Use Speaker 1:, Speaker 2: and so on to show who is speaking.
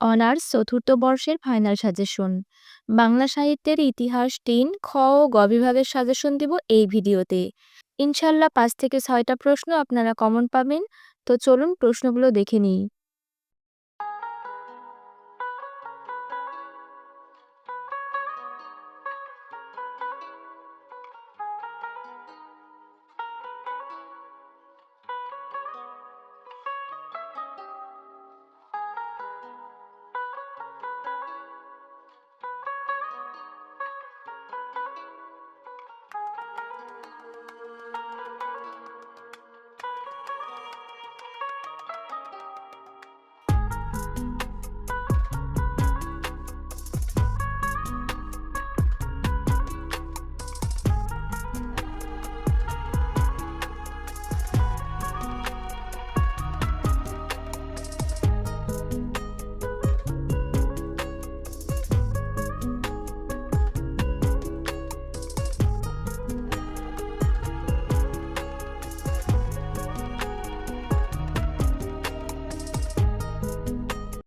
Speaker 1: Honours চতুর্থ বর্ষের final suggestion. Bangla সাহিত্যের ইতিহাস তিন খ ও গ বিভাগের সাজেশন দিব এই ভিডিওতে। ইনশাল্লাহ পাঁচ থেকে ছয়টা প্রশ্ন আপনারা কমন পাবেন। তো চলুন প্রশ্নগুলো দেখে নিই।